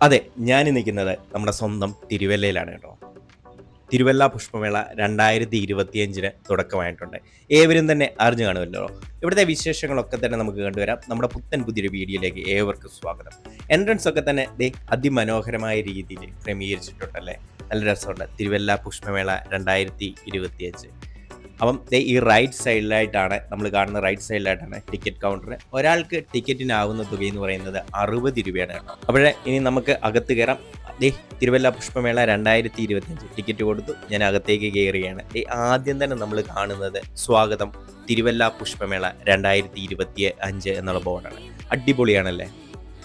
അതെ ഞാൻ നിൽക്കുന്നത് നമ്മുടെ സ്വന്തം തിരുവല്ലയിലാണ് കേട്ടോ. തിരുവല്ല പുഷ്പമേള രണ്ടായിരത്തി ഇരുപത്തിയഞ്ചിന് തുടക്കമായിട്ടുണ്ട്. ഏവരും തന്നെ അറിഞ്ഞു കാണുമല്ലോ. ഇവിടുത്തെ വിശേഷങ്ങളൊക്കെ തന്നെ നമുക്ക് കണ്ടുവരാം. നമ്മുടെ പുത്തൻ പുതിയൊരു വീഡിയോയിലേക്ക് ഏവർക്കും സ്വാഗതം. എൻട്രൻസ് ഒക്കെ തന്നെ ദേ അതിമനോഹരമായ രീതിയിൽ ക്രമീകരിച്ചിട്ടുണ്ടല്ലേ നല്ല രസമുണ്ട്. തിരുവല്ല പുഷ്പമേള രണ്ടായിരത്തി ഇരുപത്തിയഞ്ച് അപ്പം ഈ റൈറ്റ് സൈഡിലായിട്ടാണ് നമ്മൾ കാണുന്ന റൈറ്റ് സൈഡിലായിട്ടാണ് ടിക്കറ്റ് കൗണ്ടർ ഒരാൾക്ക് ടിക്കറ്റിനാവുന്ന തുക എന്ന് പറയുന്നത് അറുപത് രൂപയാണ് അപ്പോഴേ ഇനി നമുക്ക് അകത്ത് കയറാം. ദേ തിരുവല്ല പുഷ്പമേള രണ്ടായിരത്തി ഇരുപത്തിയഞ്ച് ടിക്കറ്റ് കൊടുത്തു. ഞാൻ അകത്തേക്ക് കയറുകയാണ്. ഈ ആദ്യം തന്നെ നമ്മൾ കാണുന്നത് സ്വാഗതം തിരുവല്ല പുഷ്പമേള രണ്ടായിരത്തി ഇരുപത്തി അഞ്ച് എന്നുള്ള ബോർഡാണ് അടിപൊളിയാണല്ലേ?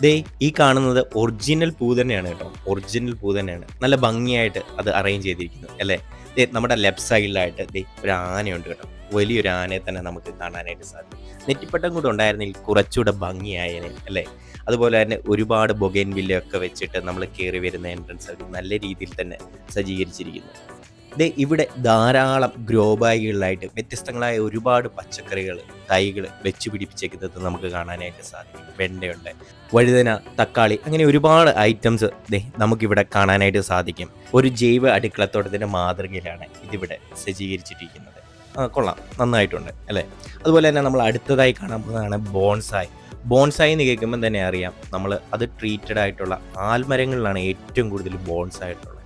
ദേ ഈ കാണുന്നത് ഒറിജിനൽ പൂ തന്നെയാണ് കേട്ടോ. ഒറിജിനൽ പൂ തന്നെയാണ്. നല്ല ഭംഗിയായിട്ട് അത് അറേഞ്ച് ചെയ്തിരിക്കുന്നു അല്ലേ? ദേ നമ്മുടെ ലെഫ്റ്റ് സൈഡിലായിട്ട് ദേ ഒരു ആനയുണ്ട് കേട്ടോ. വലിയൊരു ആനയെ തന്നെ നമുക്ക് കാണാനായിട്ട് സാധിക്കും. നെറ്റിപ്പട്ടം കൂടെ ഉണ്ടായിരുന്നെങ്കിൽ കുറച്ചുകൂടെ ഭംഗിയായനെ അല്ലേ? അതുപോലെ തന്നെ ഒരുപാട് ബൊഗൈൻ വില്ലൊക്കെ വെച്ചിട്ട് നമ്മൾ കയറി വരുന്ന എൻട്രൻസ് നല്ല രീതിയിൽ തന്നെ സജ്ജീകരിച്ചിരിക്കുന്നു. ദേ ഇവിടെ ധാരാളം ഗ്രോ ബാഗുകളിലായിട്ട് വ്യത്യസ്തങ്ങളായ ഒരുപാട് പച്ചക്കറികൾ തൈകൾ വെച്ച് പിടിപ്പിച്ചേക്കുന്നത് നമുക്ക് കാണാനായിട്ട് സാധിക്കും. വെണ്ടയുണ്ട് വഴുതന തക്കാളി അങ്ങനെ ഒരുപാട് ഐറ്റംസ് ദേ നമുക്കിവിടെ കാണാനായിട്ട് സാധിക്കും. ഒരു ജൈവ അടുക്കളത്തോട്ടത്തിന്റെ മാതൃകയിലാണ് ഇതിവിടെ സജ്ജീകരിച്ചിട്ടിരിക്കുന്നത് കൊള്ളാം. നന്നായിട്ടുണ്ട് അല്ലേ? അതുപോലെ തന്നെ നമ്മൾ അടുത്തതായി കാണാൻ പോകുന്നതാണ് ബോൺസായി. ബോൺസായി എന്ന് കേൾക്കുമ്പോൾ തന്നെ അറിയാം നമ്മൾ അത് ട്രീറ്റഡ് ആയിട്ടുള്ള ആൽമരങ്ങളിലാണ് ഏറ്റവും കൂടുതൽ ബോൺസായിട്ടുള്ളത്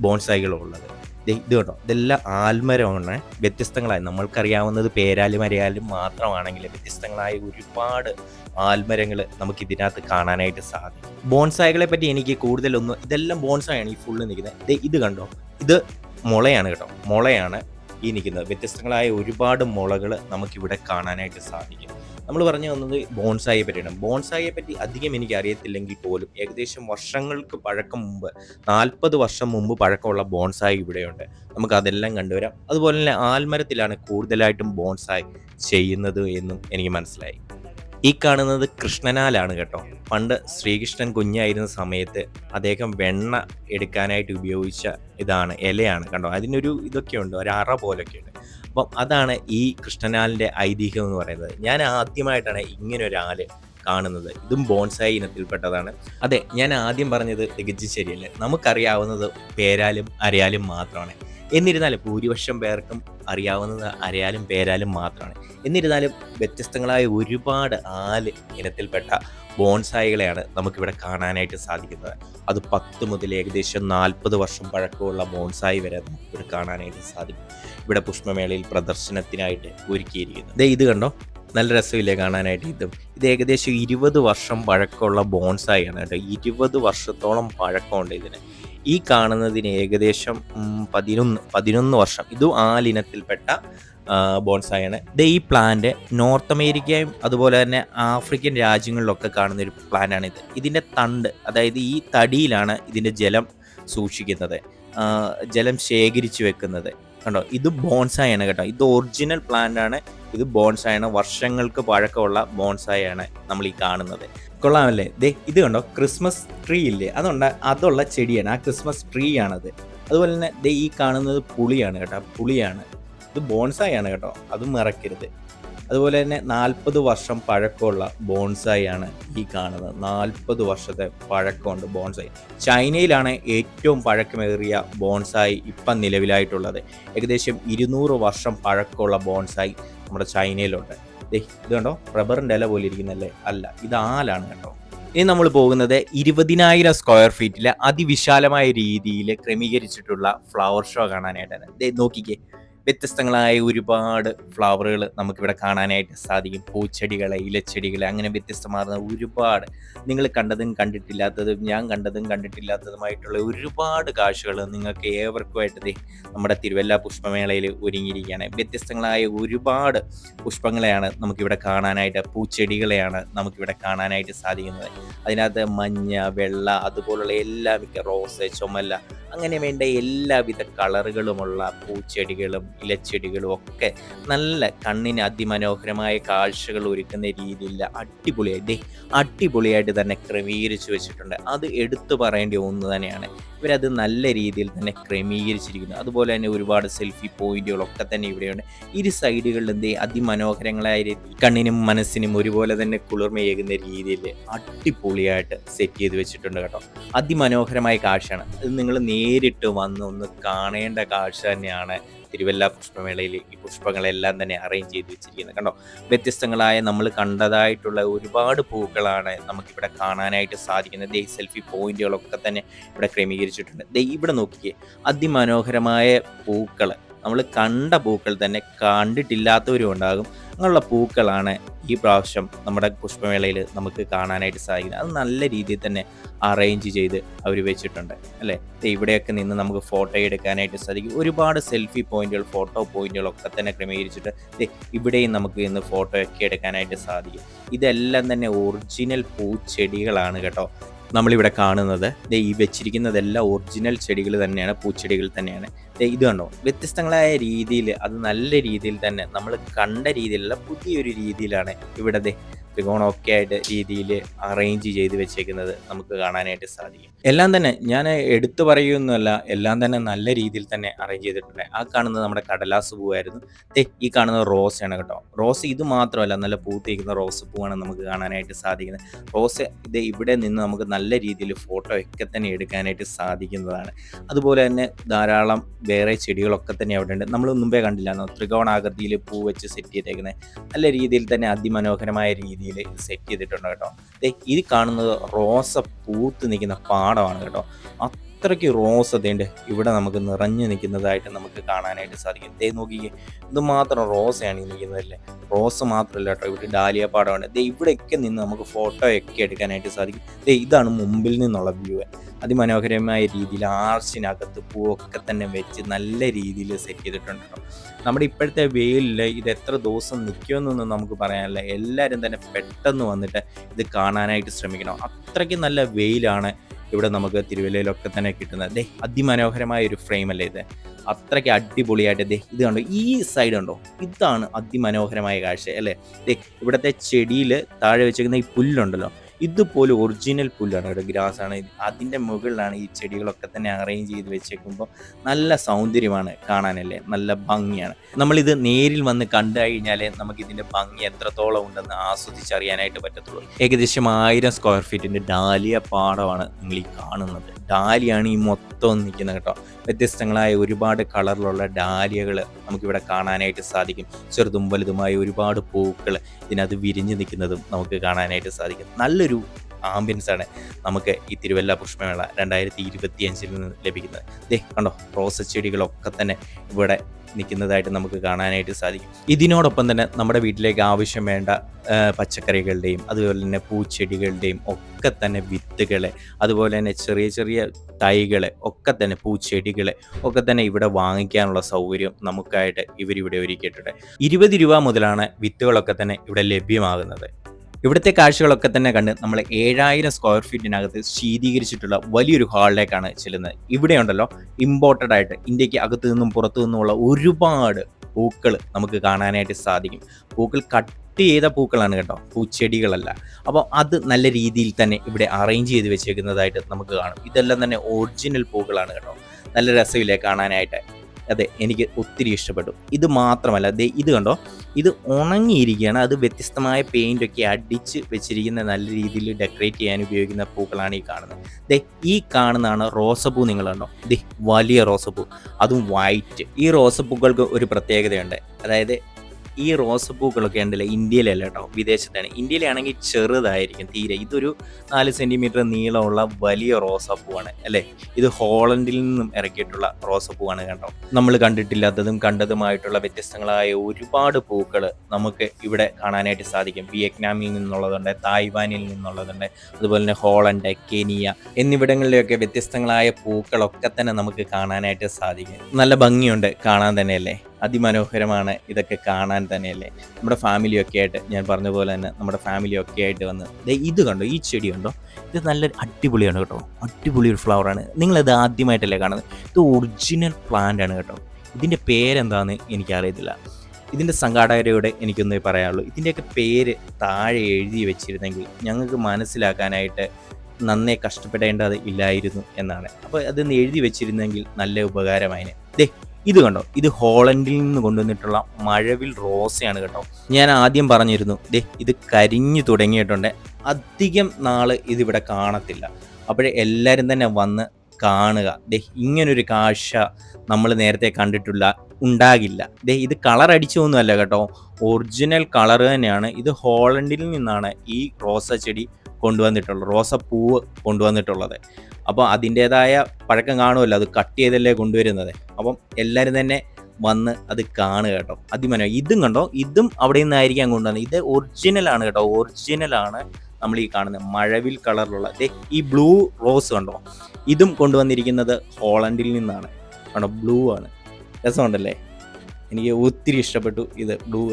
ബോൺസായികളുള്ളത്. ഇത് കേട്ടോ ഇതെല്ലാം ആൽമരമാണ്. വ്യത്യസ്തങ്ങളായി. നമ്മൾക്കറിയാവുന്നത് പേരാലും അരയാലും മാത്രമാണെങ്കിൽ വ്യത്യസ്തങ്ങളായ ഒരുപാട് ആൽമരങ്ങൾ നമുക്ക് ഇതിനകത്ത് കാണാനായിട്ട് സാധിക്കും. ബോൺസായകളെ പറ്റി എനിക്ക് കൂടുതലൊന്നും ഇതെല്ലാം ബോൺസായാണ് ഈ ഫുള്ള് നിൽക്കുന്നത്. ഇത് കണ്ടോ? ഇത് മുളയാണ് കേട്ടോ. മുളയാണ് ഈ നിൽക്കുന്നത്. വ്യത്യസ്തങ്ങളായ ഒരുപാട് മുളകൾ നമുക്കിവിടെ കാണാനായിട്ട് സാധിക്കും. നമ്മൾ പറഞ്ഞു വന്നത് ബോൺസായിയെ പറ്റിയാണ്. ബോൺസായിയെ പറ്റി അധികം എനിക്ക് അറിയത്തില്ലെങ്കിൽ പോലും ഏകദേശം വർഷങ്ങൾക്ക് പഴക്കം മുമ്പ് നാൽപ്പത് വർഷം മുമ്പ് പഴക്കമുള്ള ബോൺസായി ഇവിടെയുണ്ട്. നമുക്ക് അതെല്ലാം കണ്ടുവരാം. അതുപോലെ തന്നെ ആൽമരത്തിലാണ് കൂടുതലായിട്ടും ബോൺസായി ചെയ്യുന്നത് എന്നും എനിക്ക് മനസ്സിലായി. ഈ കാണുന്നത് കൃഷ്ണനാലാണ് കേട്ടോ. പണ്ട് ശ്രീകൃഷ്ണൻ കുഞ്ഞായിരുന്ന സമയത്ത് അദ്ദേഹം വെണ്ണ എടുക്കാനായിട്ട് ഉപയോഗിച്ച ഇതാണ് ഇലയാണ് കണ്ടോ? അതിനൊരു ഇതൊക്കെ ഉണ്ട് ഒരു അറ പോലൊക്കെ ഉണ്ട് അപ്പം അതാണ് ഈ കൃഷ്ണനാലിന്റെ ഐതിഹ്യം എന്ന് പറയുന്നത്. ഞാൻ ആദ്യമായിട്ടാണ് ഇങ്ങനെ ഒരു കാണുന്നത്. ഇതും ബോൺസായി ഇനത്തിൽപ്പെട്ടതാണ്. അതെ ഞാൻ ആദ്യം പറഞ്ഞത് തികച്ചും ശരിയല്ലേ? നമുക്കറിയാവുന്നത് പേരാലും അരയാലും മാത്രമാണ്. എന്നിരുന്നാലും ഭൂരിപക്ഷം പേർക്കും അറിയാവുന്നത് അരയാലും പേരാലും മാത്രമാണ്. എന്നിരുന്നാലും വ്യത്യസ്തങ്ങളായ ഒരുപാട് ആൽ ഇനത്തിൽപ്പെട്ട ബോൺസായികളെയാണ് നമുക്കിവിടെ കാണാനായിട്ട് സാധിക്കുന്നത്. അത് പത്ത് മുതൽ ഏകദേശം നാൽപ്പത് വർഷം പഴക്കമുള്ള ബോൺസായി വരെ നമുക്കിവിടെ കാണാനായിട്ട് സാധിക്കും. ഇവിടെ പുഷ്പമേളയിൽ പ്രദർശനത്തിനായിട്ട് ഒരുക്കിയിരിക്കുന്നത് ദേ ഇത് കണ്ടോ? നല്ല രസമില്ലേ കാണാനായിട്ട് ഇതും. ഇത് ഏകദേശം ഇരുപത് വർഷം പഴക്കമുള്ള ബോൺസായാണ് കേട്ടോ. ഇരുപത് വർഷത്തോളം പഴക്കമുണ്ട് ഇതിന്. ഈ കാണുന്നതിന് ഏകദേശം പതിനൊന്ന് പതിനൊന്ന് വർഷം. ഇതും ആലിനത്തിൽപ്പെട്ട ബോൺസായാണ്. ഇത് ഈ പ്ലാന്റ് നോർത്ത് അമേരിക്കയും അതുപോലെ തന്നെ ആഫ്രിക്കൻ രാജ്യങ്ങളിലൊക്കെ കാണുന്ന ഒരു പ്ലാന്റാണ് ഇത് ഇതിന്റെ തണ്ട് അതായത് ഈ തടിയിലാണ് ഇതിന്റെ ജലം സൂക്ഷിക്കുന്നത്. ജലം ശേഖരിച്ചു വെക്കുന്നത്. കണ്ടോ? ഇത് ബോൺസായി ആണ് കേട്ടോ. ഇത് ഒറിജിനൽ പ്ലാന്റ് ആണ്. ഇത് ബോൺസായി ആണ്. വർഷങ്ങൾക്ക് പഴക്കമുള്ള ബോൺസായി ആണ് നമ്മൾ ഈ കാണുന്നത്. കൊള്ളാമല്ലേ? ദേ ഇത് കണ്ടോ? ക്രിസ്മസ് ട്രീ ഇല്ലേ? അതുണ്ട് അതുള്ള ചെടിയാണ്. ആ ക്രിസ്മസ് ട്രീ ആണത്. അതുപോലെ തന്നെ ദേ ഈ കാണുന്നത് പുളിയാണ് കേട്ടോ. പുളിയാണ്. ഇത് ബോൺസായി ആണ് കേട്ടോ. അതും മറക്കരുത് അതുപോലെ തന്നെ നാൽപ്പത് വർഷം പഴക്കമുള്ള ബോൺസായി ആണ് ഈ കാണുന്നത്. നാൽപ്പത് വർഷത്തെ പഴക്കമുണ്ട് ബോൺസായി. ചൈനയിലാണ് ഏറ്റവും പഴക്കമേറിയ ബോൺസായി ഇപ്പം നിലവിലായിട്ടുള്ളത്. ഏകദേശം ഇരുന്നൂറ് വർഷം പഴക്കമുള്ള ബോൺസായി നമ്മുടെ ചൈനയിലുണ്ട്. ഇത് കണ്ടോ? റബ്ബറിന്റെ ഇല പോലെ ഇരിക്കുന്നല്ലേ അല്ല ഇത് ആലാണ് കേട്ടോ ഇനി നമ്മൾ പോകുന്നത് ഇരുപതിനായിരം സ്ക്വയർ ഫീറ്റിലെ അതിവിശാലമായ രീതിയിൽ ക്രമീകരിച്ചിട്ടുള്ള ഫ്ലവർ ഷോ കാണാനായിട്ടാണ്. നോക്കിക്കേ. വ്യത്യസ്തങ്ങളായ ഒരുപാട് ഫ്ലവറുകൾ നമുക്കിവിടെ കാണാനായിട്ട് സാധിക്കും. പൂച്ചെടികൾ ഇലച്ചെടികൾ അങ്ങനെ വ്യത്യസ്തമാർന്ന ഒരുപാട് നിങ്ങൾ കണ്ടതും കണ്ടിട്ടില്ലാത്തതും ഞാൻ കണ്ടതും കണ്ടിട്ടില്ലാത്തതുമായിട്ടുള്ള ഒരുപാട് കാഴ്ചകൾ നിങ്ങൾക്ക് ഏവർക്കുമായിട്ട് നമ്മുടെ തിരുവല്ല പുഷ്പമേളയിൽ ഒരുങ്ങിയിരിക്കുകയാണ്. വ്യത്യസ്തങ്ങളായ ഒരുപാട് പുഷ്പങ്ങളെയാണ് നമുക്കിവിടെ കാണാനായിട്ട് പൂച്ചെടികളെയാണ് നമുക്കിവിടെ കാണാനായിട്ട് സാധിക്കുന്നത്. അതിനകത്ത് മഞ്ഞ വെള്ള അതുപോലുള്ള എല്ലാ മിക്ക റോസ് ചുമല്ല അങ്ങനെ വേണ്ട എല്ലാവിധ കളറുകളുമുള്ള പൂച്ചെടികളും ഇലച്ചെടികളും ഒക്കെ നല്ല കണ്ണിന് അതിമനോഹരമായ കാഴ്ചകൾ ഒരുക്കുന്ന രീതിയിൽ അടിപൊളിയായി. ദേ അടിപൊളിയായിട്ട് തന്നെ ക്രമീകരിച്ചു വെച്ചിട്ടുണ്ട്. അത് എടുത്തു പറയേണ്ട ഒന്ന് തന്നെയാണ്. ഇവരത് നല്ല രീതിയിൽ തന്നെ ക്രമീകരിച്ചിരിക്കുന്നു. അതുപോലെ തന്നെ ഒരുപാട് സെൽഫി പോയിന്റുകളൊക്കെ തന്നെ ഇവിടെയുണ്ട്. ഇരു സൈഡുകളിൽ എന്തേ അതിമനോഹരങ്ങളായ രീതിയിൽ കണ്ണിനും മനസ്സിനും ഒരുപോലെ തന്നെ കുളിർമയേകുന്ന രീതിയിൽ അടിപൊളിയായിട്ട് സെറ്റ് ചെയ്ത് വെച്ചിട്ടുണ്ട് കേട്ടോ. അതിമനോഹരമായ കാഴ്ചയാണ്. ഇത് നിങ്ങൾ നേരിട്ട് വന്ന് ഒന്ന് കാണേണ്ട കാഴ്ച തന്നെയാണ് തിരുവല്ല പുഷ്പമേളയിൽ ഈ പുഷ്പങ്ങളെല്ലാം തന്നെ അറേഞ്ച് ചെയ്ത് വെച്ചിരിക്കുന്നത്. കണ്ടോ? വ്യത്യസ്തങ്ങളായ നമ്മൾ കണ്ടതായിട്ടുള്ള ഒരുപാട് പൂക്കളാണ് നമുക്കിവിടെ കാണാനായിട്ട് സാധിക്കുന്നത്. ദേ സെൽഫി പോയിന്റുകളൊക്കെ തന്നെ ഇവിടെ ക്രമീകരിച്ചിട്ടുണ്ട്. ഇവിടെ നോക്കിയേ അതിമനോഹരമായ പൂക്കൾ നമ്മൾ കണ്ട പൂക്കൾ തന്നെ കണ്ടിട്ടില്ലാത്തവരും ഉണ്ടാകും. അങ്ങനെയുള്ള പൂക്കളാണ് ഈ പ്രാവശ്യം നമ്മുടെ പുഷ്പമേളയിൽ നമുക്ക് കാണാനായിട്ട് സാധിക്കുന്നത്. അത് നല്ല രീതിയിൽ തന്നെ അറേഞ്ച് ചെയ്ത് അവർ വെച്ചിട്ടുണ്ട് അല്ലേ? ഇവിടെയൊക്കെ നിന്ന് നമുക്ക് ഫോട്ടോ എടുക്കാനായിട്ട് സാധിക്കും. ഒരുപാട് സെൽഫി പോയിന്റുകൾ ഫോട്ടോ പോയിന്റുകളൊക്കെ തന്നെ ക്രമീകരിച്ചിട്ട് ഇവിടെയും നമുക്ക് ഇന്ന് ഫോട്ടോ ഒക്കെ എടുക്കാനായിട്ട് സാധിക്കും. ഇതെല്ലാം തന്നെ ഒറിജിനൽ പൂച്ചെടികളാണ് കേട്ടോ നമ്മളിവിടെ കാണുന്നത്. ഈ വെച്ചിരിക്കുന്നതെല്ലാം ഒറിജിനൽ ചെടികൾ തന്നെയാണ് പൂച്ചെടികൾ തന്നെയാണ്. ഇത് കണ്ടോ? വ്യത്യസ്തങ്ങളായ രീതിയിൽ അത് നല്ല രീതിയിൽ തന്നെ നമ്മൾ കണ്ട രീതിയിലുള്ള പുതിയൊരു രീതിയിലാണ് ഇവിടെ ത്രികോണമൊക്കെ ആയിട്ട് രീതിയിൽ അറേഞ്ച് ചെയ്ത് വെച്ചേക്കുന്നത് നമുക്ക് കാണാനായിട്ട് സാധിക്കും. എല്ലാം തന്നെ ഞാൻ എടുത്തു പറയുന്നല്ല എല്ലാം തന്നെ നല്ല രീതിയിൽ തന്നെ അറേഞ്ച് ചെയ്തിട്ടുണ്ട്. ആ കാണുന്നത് നമ്മുടെ കടലാസ് പൂവായിരുന്നു. ഈ കാണുന്നത് ആണ് കേട്ടോ. റോസ് ഇത് മാത്രമല്ല നല്ല പൂത്തിരിക്കുന്ന റോസ് പൂവാണ് നമുക്ക് കാണാനായിട്ട് സാധിക്കുന്നത്. റോസ് ഇത് ഇവിടെ നിന്ന് നമുക്ക് നല്ല രീതിയിൽ ഫോട്ടോ ഒക്കെ തന്നെ എടുക്കാനായിട്ട് സാധിക്കുന്നതാണ്. അതുപോലെ തന്നെ ധാരാളം വേറെ ചെടികളൊക്കെ തന്നെ അവിടെ ഉണ്ട് നമ്മൾ മുമ്പേ കണ്ടില്ലായിരുന്നു ത്രികോണാകൃതിയിൽ പൂ വെച്ച് സെറ്റ് ചെയ്തേക്കുന്നത് നല്ല രീതിയിൽ തന്നെ അതിമനോഹരമായ രീതിയിൽ സെറ്റ് ചെയ്തിട്ടുണ്ട് കേട്ടോ. ഇത് കാണുന്നത് റോസ പൂത്ത് നിൽക്കുന്ന പാടമാണ് കേട്ടോ. അത്രയ്ക്ക് റോസ് അതേണ്ട് ഇവിടെ നമുക്ക് നിറഞ്ഞു നിൽക്കുന്നതായിട്ട് നമുക്ക് കാണാനായിട്ട് സാധിക്കും. ദേ നോക്കിക്കേ ഇതുമാത്രം റോസയാണ് ഈ നിൽക്കുന്നതല്ലേ? റോസ് മാത്രമല്ല കേട്ടോ ഇവിടെ ഡാലിയ പാടമാണ്. ദേ ഇവിടെയൊക്കെ നിന്ന് നമുക്ക് ഫോട്ടോ ഒക്കെ എടുക്കാനായിട്ട് സാധിക്കും. ദേ ഇതാണ് മുമ്പിൽ നിന്നുള്ള വ്യൂ. അതിമനോഹരമായ രീതിയിൽ ആർച്ചിനകത്ത് പൂവൊക്കെ തന്നെ വെച്ച് നല്ല രീതിയിൽ സെറ്റ് ചെയ്തിട്ടുണ്ട് കേട്ടോ. നമ്മുടെ ഇപ്പോഴത്തെ വെയിലിൽ ഇത് എത്ര ദിവസം നിൽക്കുമെന്നൊന്നും നമുക്ക് പറയാനില്ല. എല്ലാവരും തന്നെ പെട്ടെന്ന് വന്നിട്ട് ഇത് കാണാനായിട്ട് ശ്രമിക്കണം. അത്രയ്ക്ക് നല്ല വെയിലാണ് ഇവിടെ നമുക്ക് തിരുവല്ലയിലൊക്കെ തന്നെ കിട്ടുന്നത്. ദേ അതിമനോഹരമായ ഒരു ഫ്രെയിം അല്ലേ ഇത്. അത്രയ്ക്ക് അടിപൊളിയായിട്ട് ദേ ഇത് കണ്ടോ? ഈ സൈഡ് ഉണ്ടോ ഇതാണ് അതിമനോഹരമായ കാഴ്ച അല്ലേ? ദേ ഇവിടുത്തെ ചെടിയിൽ താഴെ വെച്ചിരിക്കുന്ന ഈ പുല്ലുണ്ടല്ലോ ഇതുപോലെ ഒറിജിനൽ പുല്ലാണ്. ഒരു ഗ്രാസ് ആണ്. അതിന്റെ മുകളിലാണ് ഈ ചെടികളൊക്കെ തന്നെ അറേഞ്ച് ചെയ്ത് വെച്ചേക്കുമ്പോൾ നല്ല സൗന്ദര്യമാണ് കാണാനല്ലേ? നല്ല ഭംഗിയാണ്. നമ്മളിത് നേരിൽ വന്ന് കണ്ടു കഴിഞ്ഞാൽ നമുക്ക് ഇതിന്റെ ഭംഗി എത്രത്തോളം ഉണ്ടെന്ന് ആസ്വദിച്ചറിയാനായിട്ട് പറ്റത്തുള്ളൂ. ഏകദേശം ആയിരം സ്ക്വയർ ഫീറ്റിന്റെ ഡാലിയ പാടമാണ് നിങ്ങൾ ഈ കാണുന്നത്. ഡാലിയാണ് ഈ മൊത്തം നിൽക്കുന്നത് കേട്ടോ. വ്യത്യസ്തങ്ങളായ ഒരുപാട് കളറിലുള്ള ഡാലിയകൾ നമുക്കിവിടെ കാണാനായിട്ട് സാധിക്കും. ചെറുതും വലുതുമായ ഒരുപാട് പൂക്കൾ ഇതിനകത്ത് വിരിഞ്ഞു നിൽക്കുന്നതും നമുക്ക് കാണാനായിട്ട് സാധിക്കും. നല്ലൊരു ആംബിയൻസ് ആണ് നമുക്ക് ഈ തിരുവല്ല പുഷ്പമേള രണ്ടായിരത്തി ഇരുപത്തി അഞ്ചിൽ നിന്ന് ലഭിക്കുന്നത്. ദേ കണ്ടോ റോസ് ചെടികളൊക്കെ തന്നെ ഇവിടെ നിൽക്കുന്നതായിട്ട് നമുക്ക് കാണാനായിട്ട് സാധിക്കും. ഇതിനോടൊപ്പം തന്നെ നമ്മുടെ വീട്ടിലേക്ക് ആവശ്യം വേണ്ട പച്ചക്കറികളുടെയും അതുപോലെ തന്നെ പൂച്ചെടികളുടെയും ഒക്കെ തന്നെ വിത്തുകൾ അതുപോലെ തന്നെ ചെറിയ ചെറിയ തൈകൾ ഒക്കെ തന്നെ പൂച്ചെടികൾ ഒക്കെ തന്നെ ഇവിടെ വാങ്ങിക്കാനുള്ള സൗകര്യം നമുക്കായിട്ട് ഇവരിവിടെ ഒരുക്കിയിട്ടുണ്ട്. ഇരുപത് രൂപ മുതലാണ് വിത്തുകളൊക്കെ തന്നെ ഇവിടെ ലഭ്യമാകുന്നത്. ഇവിടുത്തെ കാഴ്ചകളൊക്കെ തന്നെ കണ്ട് നമ്മൾ ഏഴായിരം സ്ക്വയർ ഫീറ്റിനകത്ത് ശീതീകരിച്ചിട്ടുള്ള വലിയൊരു ഹാളിലേക്കാണ് ചെല്ലുന്നത്. ഇവിടെയുണ്ടല്ലോ ഇമ്പോർട്ടഡ് ആയിട്ട് ഇന്ത്യയ്ക്ക് അകത്തു നിന്നും പുറത്തു നിന്നുമുള്ള ഒരുപാട് പൂക്കൾ നമുക്ക് കാണാനായിട്ട് സാധിക്കും. പൂക്കൾ കട്ട് ചെയ്ത പൂക്കളാണ് കേട്ടോ പൂച്ചെടികളല്ല. അപ്പോൾ അത് നല്ല രീതിയിൽ തന്നെ ഇവിടെ അറേഞ്ച് ചെയ്ത് വെച്ചേക്കുന്നതായിട്ട് നമുക്ക് കാണും. ഇതെല്ലാം തന്നെ ഒറിജിനൽ പൂക്കളാണ് കേട്ടോ. നല്ല രസമില്ലേ കാണാനായിട്ട്. അതെ എനിക്ക് ഒത്തിരി ഇഷ്ടപ്പെട്ടു. ഇത് മാത്രമല്ല അതെ ഇത് കണ്ടോ? ഇത് ഉണങ്ങിയിരിക്കുകയാണ്. അത് വ്യത്യസ്തമായ പെയിന്റ് ഒക്കെ അടിച്ച് വെച്ചിരിക്കുന്ന നല്ല രീതിയിൽ ഡെക്കറേറ്റ് ചെയ്യാൻ ഉപയോഗിക്കുന്ന പൂക്കളാണ് ഈ കാണുന്നത്. ദേ ഈ കാണുന്നതാണ് റോസപ്പൂ നിങ്ങൾ കണ്ടോ? ദേ വലിയ റോസപ്പൂ. അതും വൈറ്റ് ഈ റോസപ്പൂക്കൾക്ക് ഒരു പ്രത്യേകതയുണ്ട്. അതായത് ഈ റോസ് പൂക്കളൊക്കെ ഉണ്ടല്ലോ ഇന്ത്യയിലല്ല കേട്ടോ വിദേശത്താണ്. ഇന്ത്യയിലാണെങ്കിൽ ചെറുതായിരിക്കും തീരെ. ഇതൊരു നാല് സെന്റിമീറ്റർ നീളമുള്ള വലിയ റോസാപ്പൂവാണ് അല്ലേ? ഇത് ഹോളണ്ടിൽ നിന്നും ഇറക്കിയിട്ടുള്ള റോസാപ്പൂവാണ് കേട്ടോ. നമ്മൾ കണ്ടിട്ടില്ലാത്തതും കണ്ടതുമായിട്ടുള്ള വ്യത്യസ്തങ്ങളായ ഒരുപാട് പൂക്കൾ നമുക്ക് ഇവിടെ കാണാനായിട്ട് സാധിക്കും. വിയറ്റ്നാമിൽ നിന്നുള്ളതുണ്ട് തായ്വാനിൽ നിന്നുള്ളതുണ്ട് അതുപോലെ തന്നെ ഹോളണ്ട് കെനിയ എന്നിവിടങ്ങളിലെയൊക്കെ വ്യത്യസ്തങ്ങളായ പൂക്കളൊക്കെ തന്നെ നമുക്ക് കാണാനായിട്ട് സാധിക്കും. നല്ല ഭംഗിയുണ്ട് കാണാൻ തന്നെയല്ലേ അതിമനോഹരമാണ് ഇതൊക്കെ കാണാൻ തന്നെയല്ലേ? നമ്മുടെ ഫാമിലിയൊക്കെ ആയിട്ട് ഞാൻ പറഞ്ഞ പോലെ തന്നെ നമ്മുടെ ഫാമിലിയൊക്കെ ആയിട്ട് വന്ന് ഇത് കണ്ടോ? ഈ ചെടി കണ്ടോ? ഇത് നല്ല അടിപൊളിയാണ് കേട്ടോ. അടിപൊളി ഒരു ഫ്ലവറാണ് നിങ്ങളിത് ആദ്യമായിട്ടല്ലേ കാണുന്നത്? ഇത് ഒറിജിനൽ പ്ലാന്റ് ആണ് കേട്ടോ. ഇതിന്റെ പേരെന്താണെന്ന് എനിക്കറിയത്തില്ല. ഇതിന്റെ സംഘാടകരോട് എനിക്കൊന്നേ പറയാനുള്ളൂ. ഇതിന്റെയൊക്കെ പേര് താഴെ എഴുതി വെച്ചിരുന്നെങ്കിൽ ഞങ്ങൾക്ക് മനസ്സിലാക്കാനായിട്ട് നന്നേ കഷ്ടപ്പെടേണ്ടത് ഇല്ലായിരുന്നു എന്നാണ്. അപ്പോൾ അതൊന്ന് എഴുതി വെച്ചിരുന്നെങ്കിൽ നല്ല ഉപകാരമായിന്. ദേ ഇത് കണ്ടോ? ഇത് ഹോളണ്ടിൽ നിന്ന് കൊണ്ടുവന്നിട്ടുള്ള മഴവിൽ റോസയാണ് കേട്ടോ ഞാൻ ആദ്യം പറഞ്ഞിരുന്നു ദേ ഇത് കരിഞ്ഞു തുടങ്ങിയിട്ടുണ്ട്. അധികം നാൾ ഇതിവിടെ കാണത്തില്ല. അപ്പോഴേ എല്ലാവരും തന്നെ വന്ന് കാണുക. ദേ ഇങ്ങനൊരു കാഴ്ച നമ്മൾ നേരത്തെ കണ്ടിട്ടുള്ള ഉണ്ടാകില്ല. ദേ ഇത് കളർ അടിച്ചൊന്നുമല്ല കേട്ടോ. ഒറിജിനൽ കളർ തന്നെയാണ്. ഇത് ഹോളണ്ടിൽ നിന്നാണ് ഈ റോസ ചെടി കൊണ്ടുവന്നിട്ടുള്ളത് പൂവ് കൊണ്ടുവന്നിട്ടുള്ളത്. അപ്പോൾ അതിന്റേതായ പഴക്കം കാണുമല്ലോ അത് കട്ട് ചെയ്തല്ലേ കൊണ്ടുവരുന്നത്. അപ്പം എല്ലാവരും തന്നെ വന്ന് അത് കാണുക കേട്ടോ. അതിമനോ ഇതും കണ്ടോ? ഇതും അവിടെ നിന്നായിരിക്കാം കൊണ്ടുവന്നത്. ഇത് ഒറിജിനലാണ് കേട്ടോ. ഒറിജിനലാണ് നമ്മൾ ഈ കാണുന്നത്. മഴവിൽ കളറിലുള്ള ഈ ബ്ലൂ റോസ് കണ്ടോ? ഇതും കൊണ്ടുവന്നിരിക്കുന്നത് ഹോളണ്ടിൽ നിന്നാണ്. കണ്ടോ? ബ്ലൂ ആണ്. രസമുണ്ടല്ലേ? എനിക്ക് ഒത്തിരി ഇഷ്ടപ്പെട്ടു ഇത് ബ്ലൂ.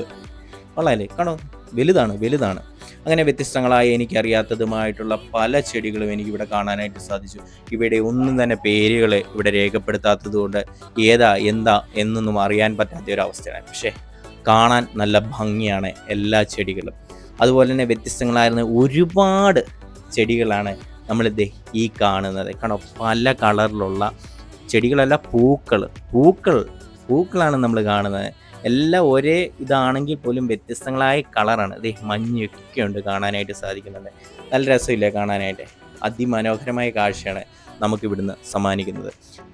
കൊള്ളാല്ലേ? കാണോ വലുതാണ് വലുതാണ്. അങ്ങനെ വ്യത്യസ്തങ്ങളായ എനിക്കറിയാത്തതുമായിട്ടുള്ള പല ചെടികളും എനിക്കിവിടെ കാണാനായിട്ട് സാധിച്ചു. ഇവിടെ ഒന്നും തന്നെ പേരുകൾ ഇവിടെ രേഖപ്പെടുത്താത്തതുകൊണ്ട് ഏതാ എന്താ എന്നൊന്നും അറിയാൻ പറ്റാത്ത ഒരു അവസ്ഥയാണ് പക്ഷേ കാണാൻ നല്ല ഭംഗിയാണ് എല്ലാ ചെടികളും. അതുപോലെ തന്നെ വ്യത്യസ്തങ്ങളായിരുന്ന ഒരുപാട് ചെടികളാണ് നമ്മളിത് ഈ കാണുന്നത്. കാരണം പല കളറിലുള്ള ചെടികളല്ല പൂക്കൾ പൂക്കൾ പൂക്കളാണ് നമ്മൾ കാണുന്നത്. എല്ലാം ഒരേ ഇതാണെങ്കിൽ പോലും വ്യത്യസ്തങ്ങളായ കളറാണ്. ഇതേ മഞ്ഞൊക്കെ ഉണ്ട് കാണാനായിട്ട് സാധിക്കുന്നുണ്ട് നല്ല രസമില്ലേ കാണാനായിട്ട്? അതിമനോഹരമായ കാഴ്ചയാണ് നമുക്ക് ഇവിടുന്ന് സമ്മാനിക്കുന്നത്.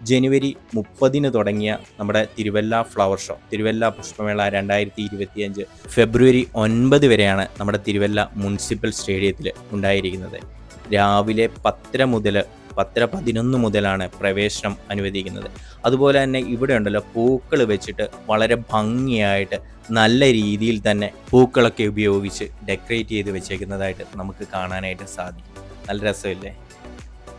ജനുവരി മുപ്പതിന് തുടങ്ങിയ നമ്മുടെ തിരുവല്ല ഫ്ലവർ ഷോ തിരുവല്ല പുഷ്പമേള രണ്ടായിരത്തി ഇരുപത്തിയഞ്ച് ഫെബ്രുവരി ഒൻപത് വരെയാണ് നമ്മുടെ തിരുവല്ല മുനിസിപ്പൽ സ്റ്റേഡിയത്തിൽ ഉണ്ടായിരിക്കുന്നത്. രാവിലെ പത്തര മുതൽ പത്തര പതിനൊന്ന് മുതലാണ് പ്രവേശനം അനുവദിക്കുന്നത്. അതുപോലെ തന്നെ ഇവിടെ ഉണ്ടല്ലോ പൂക്കൾ വെച്ചിട്ട് വളരെ ഭംഗിയായിട്ട് നല്ല രീതിയിൽ തന്നെ പൂക്കളൊക്കെ ഉപയോഗിച്ച് ഡെക്കറേറ്റ് ചെയ്ത് വെച്ചേക്കുന്നതായിട്ട് നമുക്ക് കാണാനായിട്ട് സാധിക്കും. നല്ല രസമില്ലേ?